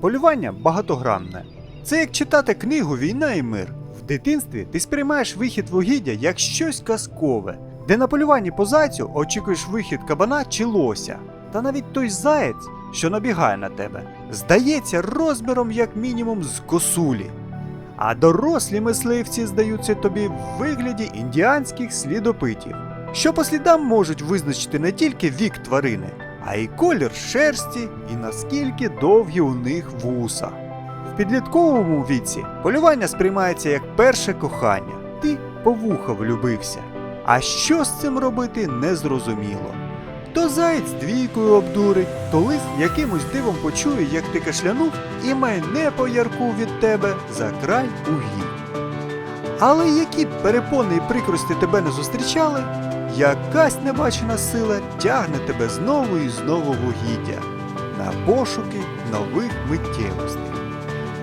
полювання багатогранне. Це як читати книгу Війна і мир. В дитинстві ти сприймаєш вихід вугіддя як щось казкове, де на полюванні по зайцю очікуєш вихід кабана чи лося. Та навіть той заєць, що набігає на тебе, здається розміром як мінімум з косулі. А дорослі мисливці здаються тобі в вигляді індіанських слідопитів, що по слідам можуть визначити не тільки вік тварини, а й колір шерсті і наскільки довгі у них вуса. В підлітковому віці полювання сприймається як перше кохання. Ти по вуха влюбився. А що з цим робити незрозуміло. То заєць двійкою обдурить, то лис якимось дивом почує, як ти кашлянув, і майне по ярку від тебе за край угідь. Але які перепони і прикрості тебе не зустрічали, якась небачена сила тягне тебе знову і знову в угіддя на пошуки нових миттєвостей.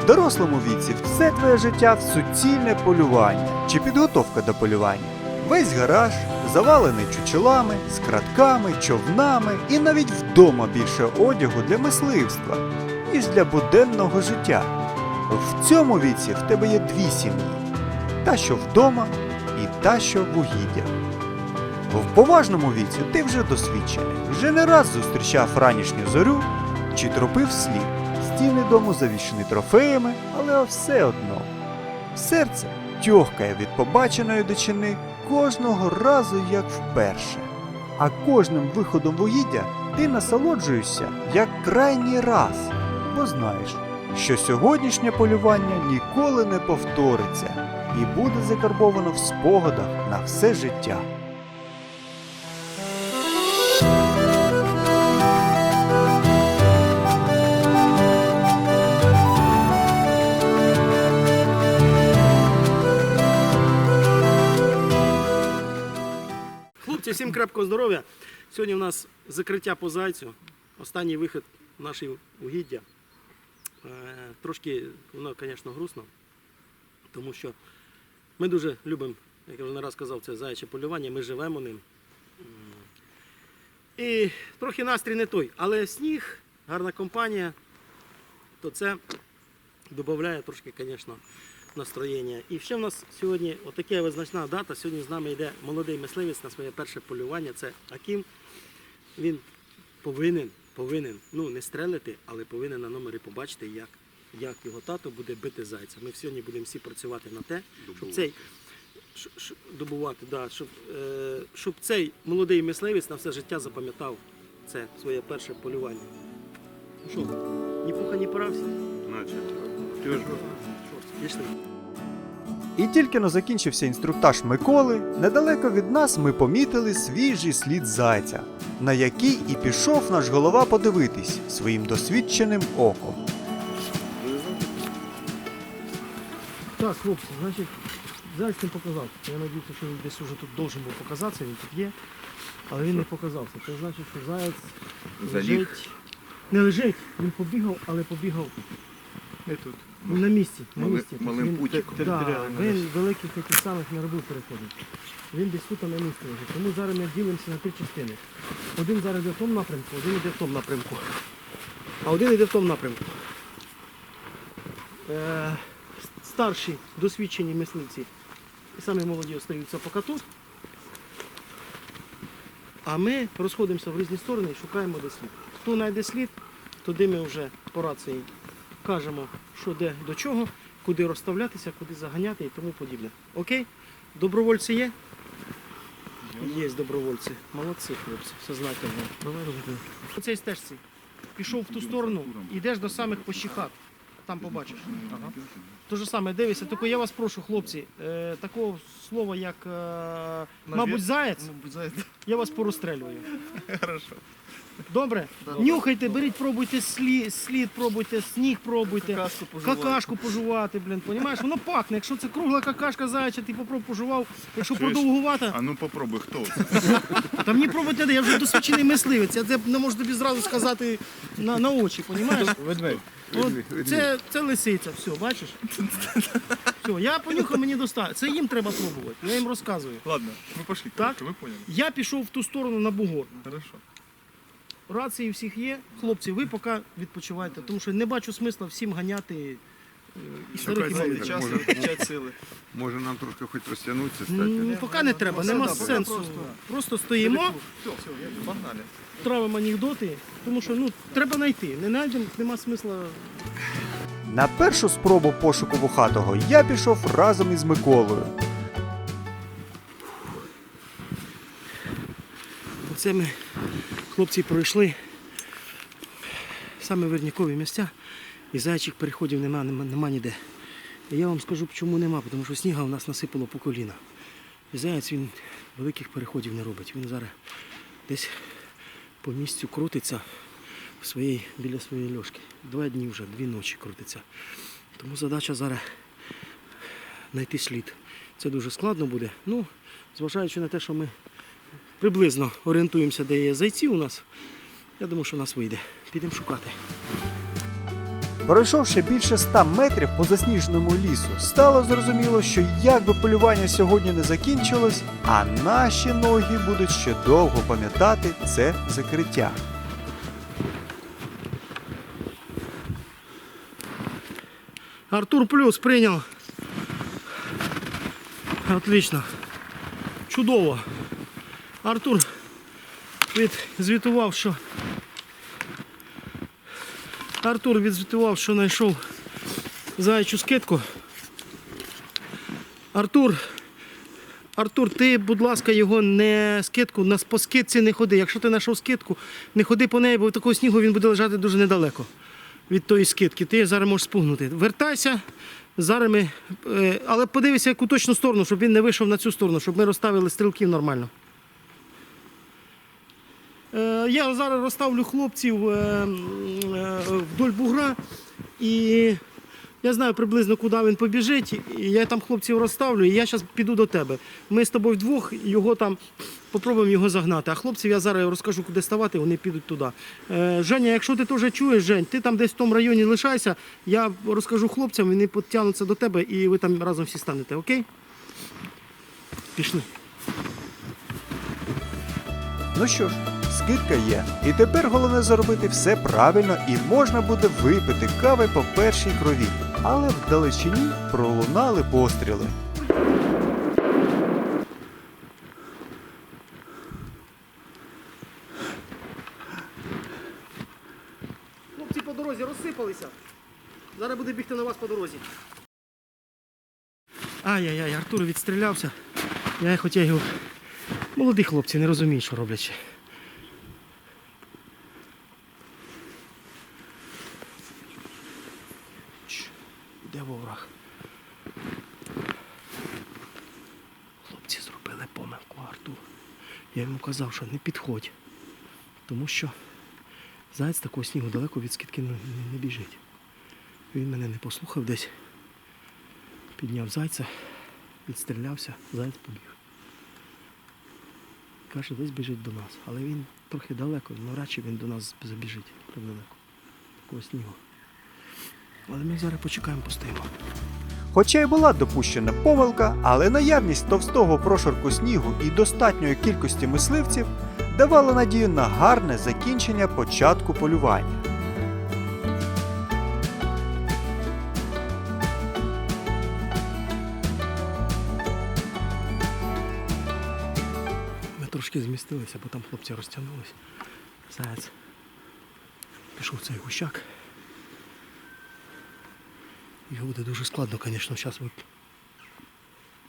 В дорослому віці все твоє життя в суцільне полювання чи підготовка до полювання. Весь гараж завалений чучелами, скратками, човнами і навіть вдома більше одягу для мисливства, ніж для буденного життя. В цьому віці в тебе є дві сім'ї: та, що вдома, і та, що в угіддях. В поважному віці ти вже досвідчений, вже не раз зустрічав ранішню зорю чи тропив слід. Стіни дому завішені трофеями, але все одно. Серце тьохкає від побаченої дичини кожного разу як вперше. А кожним виходом в угіддя ти насолоджуєшся як крайній раз, бо знаєш, що сьогоднішнє полювання ніколи не повториться і буде закарбовано в спогадах на все життя. Всім крепкого здоров'я. Сьогодні у нас закриття по зайцю. Останній вихід в нашій угіддя. Е, Трошки воно, звісно, грустно, тому що ми дуже любимо, як я вже не раз казав, це заяче полювання, ми живемо ним. І трохи настрій не той, але сніг, гарна компанія, то це додає трошки, звісно, настроєння. І ще в нас сьогодні отака визначна дата. Сьогодні з нами йде молодий мисливець на своє перше полювання. Це Аким. Він повинен, повинен, ну не стрелити, але повинен на номері побачити, як, як його тато буде бити зайця. Ми сьогодні будемо всі працювати на те, щоб цей добувати, да, щоб, е, щоб цей молодий мисливець на все життя запам'ятав це своє перше полювання. Ну що, ні пуха, ні пора всі? Пішли. І тільки но закінчився інструктаж Миколи, недалеко від нас ми помітили свіжий слід зайця, на який і пішов наш голова подивитись своїм досвідченим оком. Так, хлопці, значить, зайць не показав. Я сподіваюся, що він десь уже тут должен був показатися, він тут є. Але він не показався. Це значить, що заяць лежить. Не лежить, він побігав, але побігав Не тут. ну, на місці. На Мали- місці. малим він, путіком. Да, Територіально він великих таких самих не робив переходів. Він десь тут на місці лежить. Тому зараз ми ділимося на три частини. Один зараз йде в тому напрямку, один йде в тому напрямку. А один йде в тому напрямку. Е, старші досвідчені мисливці і самі молоді остаються поки тут. А ми розходимося в різні сторони і шукаємо де слід. Хто знайде слід, туди ми вже по рації кажемо, що де до чого, куди розставлятися, куди заганяти і тому подібне. Окей? Добровольці є? Є добровольці. Молодці, хлопці, сознательно. Давай. По цій стежці пішов в ту сторону, йдеш до самих пощихат. Там побачиш. Ага. Те ж саме, дивися, тільки я вас прошу, хлопці, е, такого слова, як, е, мабуть, заєць, я вас порозстрелюю. Хорошо. Добре? Нюхайте, беріть, пробуйте слід, слід пробуйте, сніг пробуйте. Какашку пожувати. Какашку пожувати, блін, понімаєш? Воно пахне. Якщо це кругла какашка заяча, ти попробуй пожував. Якщо Чуєш? продовгувата, А ну попробуй, хто? та мені пробувати не де, я вже досвідчений мисливець. Я це не можу тобі зразу сказати на, на очі, понімаєш? Ведмедь. От це, це лисиця, все, бачиш? Все, я понюхав, мені достатньо. Це їм треба пробувати. Я їм розказую. Ладно, ми пошли. Так? короче, Ви поняли? Я пішов в ту сторону на бугор. Хорошо. Рації всіх є. Хлопці, ви поки відпочивайте, тому що не бачу смисла всім ганяти і старих і малих. час, може- витрачати сили. Може нам трошки хоч розтягнутися, стати? М, Поки не треба, нема сенсу. просто. Просто стоїмо, Все, все, погнали. травимо анекдоти, тому що ну, треба знайти. Не знайдемо, нема смисла. На першу спробу пошуку вухатого я пішов разом із Миколою. Оце ми, хлопці, пройшли саме вернікові місця, і зайчих переходів нема, нема, нема ніде. І я вам скажу, чому нема, тому що сніга у нас насипало по коліна. І заяць він великих переходів не робить. Він зараз десь по місцю крутиться в своїй, біля своєї льошки. Два дні вже, дві ночі крутиться. Тому задача зараз знайти слід. Це дуже складно буде. Ну, зважаючи на те, що ми приблизно орієнтуємося, де є зайці у нас. Я думаю, що у нас вийде. Підемо шукати. Пройшовши більше ста метрів по засніженому лісу, стало зрозуміло, що як би полювання сьогодні не закінчилось, а наші ноги будуть ще довго пам'ятати це закриття. Артур плюс прийняв. Отлично. Чудово. Артур відзвітував, що. Артур відзвітував, що знайшов заячу скидку. Артур. Артур, ти, будь ласка, його не скидку, на по скидці не ходи. Якщо ти знайшов скидку, не ходи по неї, бо такого снігу він буде лежати дуже недалеко від тої скидки. Ти зараз можеш спугнути. Вертайся. Зараз ми. е, Але подивися яку точну сторону, щоб він не вийшов на цю сторону, щоб ми розставили стрілків нормально. Е, Я зараз розставлю хлопців е, е, вдоль бугра і я знаю приблизно, куди він побіжить. Я там хлопців розставлю, і я зараз піду до тебе. Ми з тобою вдвох його там попробуємо його загнати. А хлопців я зараз розкажу, куди ставати, вони підуть туди. Женя, якщо ти теж чуєш, Жень, ти там десь в тому районі лишайся, я розкажу хлопцям, вони підтягнуться до тебе і ви там разом всі станете, окей? Пішли. Ну що ж, скидка є. І тепер головне зробити все правильно і можна буде випити кави по першій крові. Але вдалечині пролунали постріли. Хлопці по дорозі розсипалися. Зараз буде бігти на вас по дорозі. Ай-яй-яй, Артур відстрілявся. Я хоча його. Молоді хлопці не розуміють, що роблять. ще. Чш, Де вовраг? Хлопці зробили помилку, Артур. Я йому казав, що не підходь. Тому що Заяць такого снігу далеко від скидки не, біжить. Він мене не послухав десь. Підняв зайця, відстрілявся, заяць побіг. Каже, десь біжить до нас. Але він трохи далеко, навряд чи він до нас забіжить так далеко. Такого снігу. Але ми зараз почекаємо, постоїмо. Хоча й була допущена помилка, але наявність товстого прошарку снігу і достатньої кількості мисливців давала надію на гарне закінчення початку полювання. Ми трошки змістилися, бо там хлопці розтягнулись. Заяць. Пішов цей гущак. Його буде дуже складно, звісно, зараз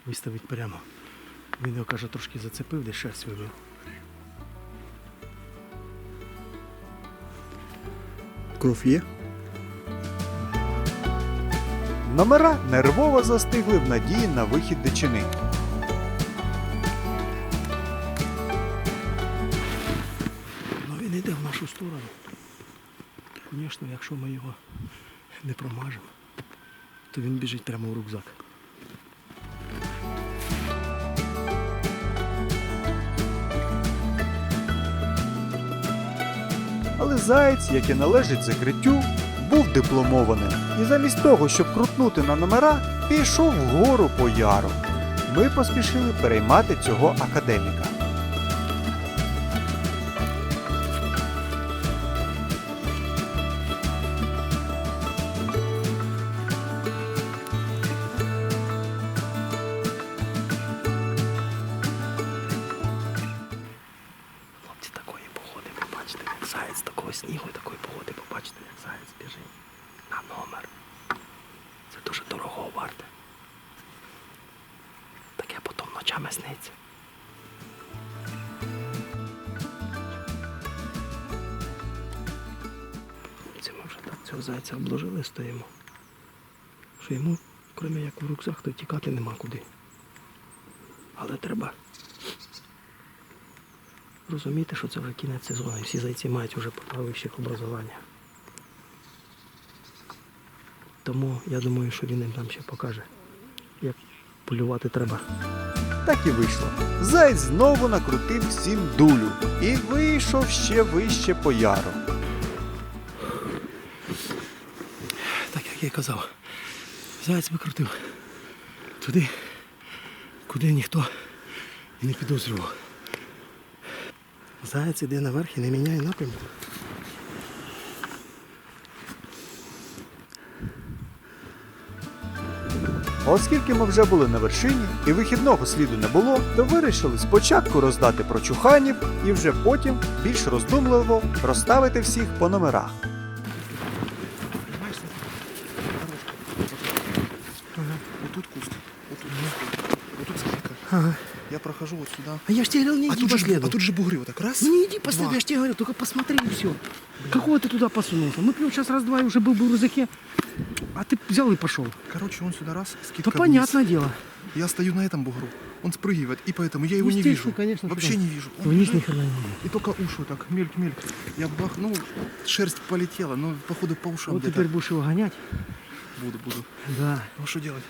виставити прямо. Він його каже, трошки зацепив, де шерсть вибив. Кров є? Номера нервово застигли в надії на вихід дичини. Ну він йде в нашу сторону. Звісно, якщо ми його не промажемо, то він біжить прямо в рюкзак. Але заєць, як і належить закриттю, був дипломованим. І замість того, щоб крутнути на номера, пішов вгору по яру. Ми поспішили переймати цього академіка. Снігу такої погоди побачите, як заяць біжить на номер. Це дуже дорого варте. Таке потім ночами сниться. Це ми вже так цього зайця обложили стоїмо. Що йому, крім як в рюкзак, то тікати нема куди. Але треба розуміти, що це вже кінець сезону. і Всі зайці мають вже право вищих образування. Тому я думаю, що він їм нам ще покаже, як полювати треба. Так і вийшло. Заєць знову накрутив всім дулю і вийшов ще вище по яру. Так як я й казав, заяць викрутив туди, куди ніхто і не підозрював. Заяць іде наверх і не міняє напрямку. Оскільки ми вже були на вершині і вихідного сліду не було, то вирішили спочатку роздати прочуханів і вже потім більш роздумливо розставити всіх по номерах. Вот тут куст. Вот тут куст. Вот тут скамейка. Я прохожу вот сюда. А я ж тебе говорил, не А иди по же, следу. а тут же бугры вот так. Раз. Ну не иди по следу, я ж тебе говорил, только посмотри и все. Какого ты туда посунулся? Мы плюс сейчас раз-два и уже был бы в рюкзаке, а ты взял и пошел. Короче, он сюда раз, Да скидка понятное вниз. дело. Я стою на этом бугру. Он спрыгивает, и поэтому я его не Естественно, вижу. конечно, Вообще не вижу. Он Вниз ни хрена не видно. И только уши вот так, мельк-мельк. Я бах, ну, шерсть полетела, но походу по ушам Вот теперь будешь его гонять. Буду, буду. Да. Ну что делать?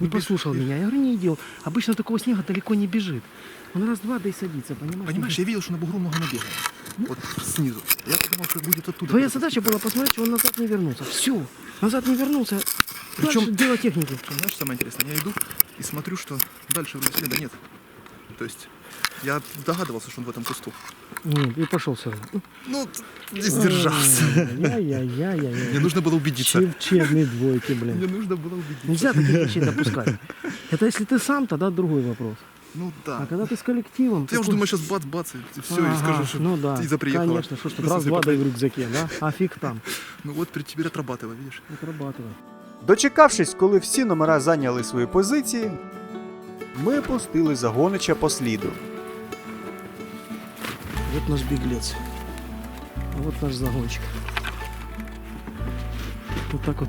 Не послушал меня. Я говорю, не идел. Обычно такого снега далеко не бежит. Он раз-два, да и садится, понимаешь? Понимаешь, я видел, что на бугру много набегает. Вот снизу. Я подумал, что будет оттуда. Твоя задача была посмотреть, что он назад не вернулся. Все. Назад не вернулся. Причем- дело техники. Причем, знаешь, самое интересное, я иду и смотрю, что дальше вроде следа нет. То есть я догадывался, что он в этом кусту. Нет, и пошел все равно. Ну, не сдержался. Я-я-я-я-я. Мне нужно было убедиться. Учебные двойки, Мне блин. нужно было убедиться. Нельзя таких вещей допускать. Это если ты сам, тогда другой вопрос. Ну А да. когда ты с коллективом... Я уже такой- думаю, сейчас бац-бац, и все, и Ага, скажу, что ну да, Иза приехала. Конечно, что ж тут Быстро раз-два, да и в западай. рюкзаке, да? А фиг там. Ну вот при- теперь отрабатывай, видишь? Отрабатывай. Дочекавшись, коли всі номера зайняли свої позиції, ми пустили загонича по сліду. Вот наш беглец. А вот наш загончик. Вот так вот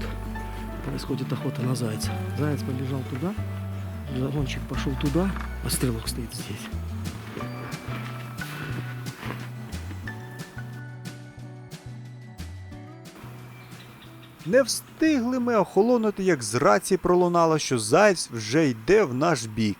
происходит охота на зайца. Заяц побежал туда, загончик пошел туда, а стрелок стоит здесь. Не встигли ми охолонути, як з рації пролунало, що заєць вже йде в наш бік.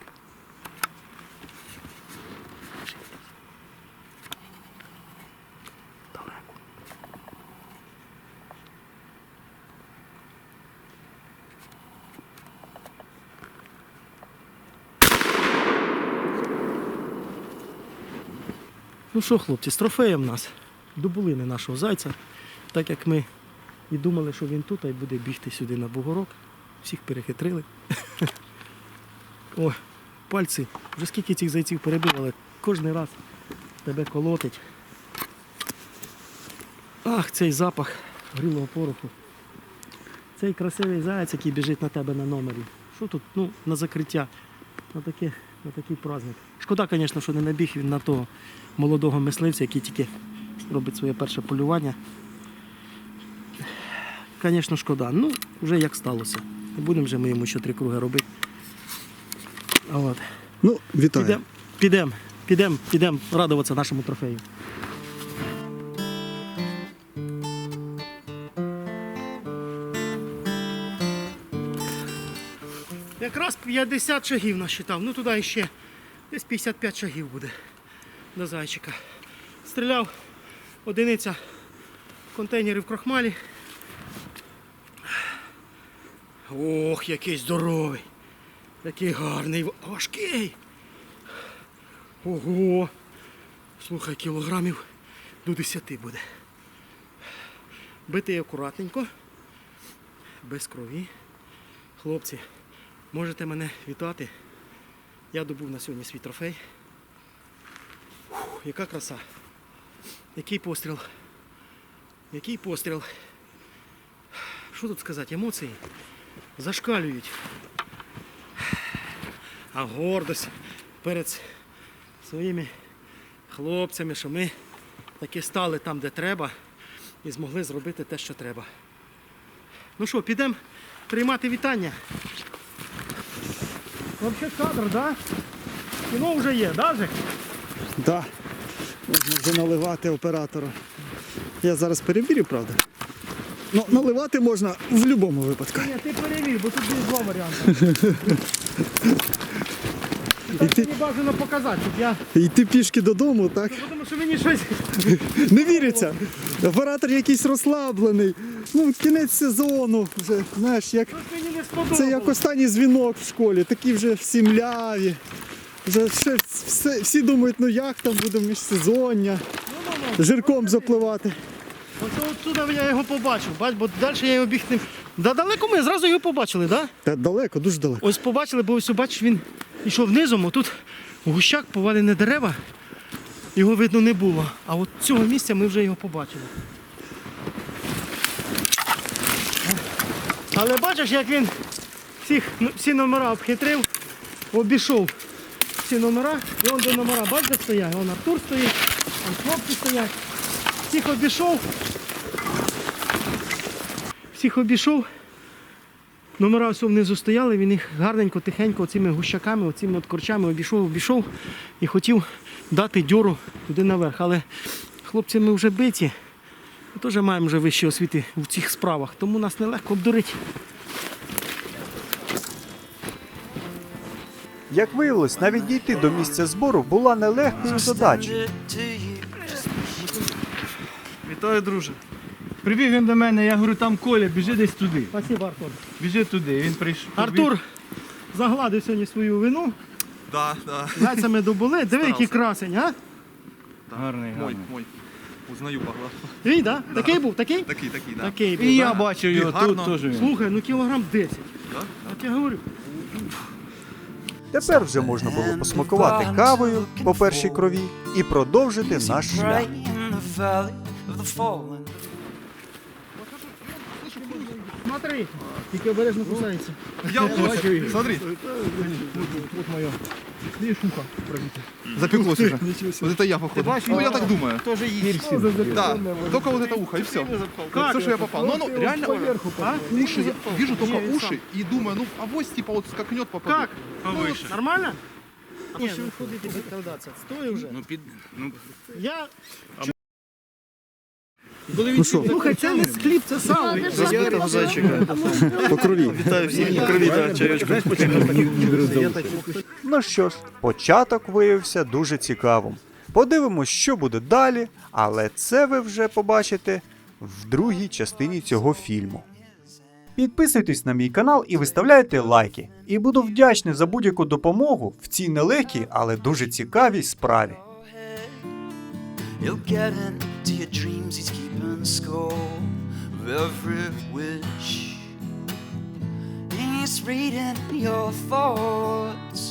Ну що, хлопці, з трофеєм нас. Добулини нашого зайця. Так як ми і думали, що він тут, а й буде бігти сюди на бугорок. Всіх перехитрили. О, пальці. Вже скільки цих зайців перебив, але кожен раз тебе колотить. Ах, цей запах грілого пороху. Цей красивий заяць, який біжить на тебе на номері. Що тут? Ну, на закриття. На, таке, на такий праздник. Шкода, звісно, що не набіг він на того молодого мисливця, який тільки робить своє перше полювання. Звісно, шкода. Ну, вже як сталося. Не будемо вже ми йому ще три круги робити. От. Ну, витаю. Підемо, підемо, підемо, підемо радуватися нашому трофею. Якраз 50 шагів насчитав. Ну туди ще десь 55 шагів буде до зайчика. Стріляв одиниця контейнерів в крохмалі. Ох, який здоровий! Який гарний, важкий. Ого. Слухай, кілограмів до 10 буде. Битий акуратненько, без крові. Хлопці, можете мене вітати. Я добув на сьогодні свій трофей. Фух, яка краса. Який постріл. Який постріл? Що тут сказати? Емоції зашкалюють. А гордость перед своїми хлопцями, що ми таки стали там, де треба, і змогли зробити те, що треба. Ну що, підемо приймати вітання. Взагалі кадр, да? Кіно вже є, да, Жек? Да. Можна наливати оператора. Я зараз перевірю, правда. Ну, наливати можна в будь-якому випадку. Ні, ти перевір, бо тут є два варіанти. І так мені бажано показати, щоб я. Йти пішки додому, так? Тому що мені щось. Не віриться. Оператор якийсь розслаблений. Ну, кінець сезону. Вже, знаєш, як Щось мені не сподобалось. це як останній дзвінок в школі, такі вже всі мляві. Вже все, все, всі думають, ну як там буде міжсезоння, жирком запливати. Оце отсюди я його побачив, бач, бо далі я його біг не. Да далеко ми зразу його побачили, так? Да? Та далеко, дуже далеко. Ось побачили, бо ось бачиш, він йшов низом, отут гущак, повалені дерева, його видно не було. А от цього місця ми вже його побачили. Але бачиш, як він всіх, ну, всі номера обхитрив, обійшов всі номера, і он де номера, бачиш, стоять? Вон Артур стоїть, там хлопці стоять. Всіх обійшов. Всіх обійшов. Номера все внизу стояли, він їх гарненько, тихенько, цими гущаками, оцими от корчами обійшов, обійшов і хотів дати дьору туди наверх. Але хлопці ми вже биті, ми теж маємо вже вищі освіти в цих справах, тому нас нелегко обдурити. Як виявилось, навіть дійти до місця збору була нелегкою задачею. Вітаю, друже. Прибіг він до мене, я говорю, там Коля, біжи десь туди. Спасибо, Артур. Біжи туди. Він прийшов. Артур загладив сьогодні свою вину. Да, да. Зайцями добули. Диви, який красень, а? Гарний, Мой, гарний. мой. Узнаю по глазу. Він, да? Такий був, такий? Такий, такий, да. Такий був. І я да? бачив його Гарно. тут теж. він. Слухай, ну кілограм 10. Да? Так я говорю. Тепер вже можна було посмакувати кавою по першій крові і продовжити наш шлях Right in the valley of the fallen. Смотри, тільки обережно кусається. Я уже. Смотри. Запеклось уже. Вот это я, походу. Ну, я так думаю. Тоже їсть. Да, только вот это ухо, и все. Как Все, что я это? попал. Но оно Вот реально поверху а? уши, я вижу только Не, уши и думаю, ну авось типа вот скакнет попаду. Как? Повыше. Нормально? Ні, ну куди тобі вкладатися? Стой вже. Ну, під... ну, Я... Ну що, Слухай, це не скліп, це сало. по крові. Ну що ж, початок виявився дуже цікавим. Подивимось, що буде далі, але це ви вже побачите в другій частині цього фільму. Підписуйтесь на мій канал і виставляйте лайки. І буду вдячний за будь-яку допомогу в цій нелегкій, але дуже цікавій справі. You'll get score of every wish. And he's reading your thoughts.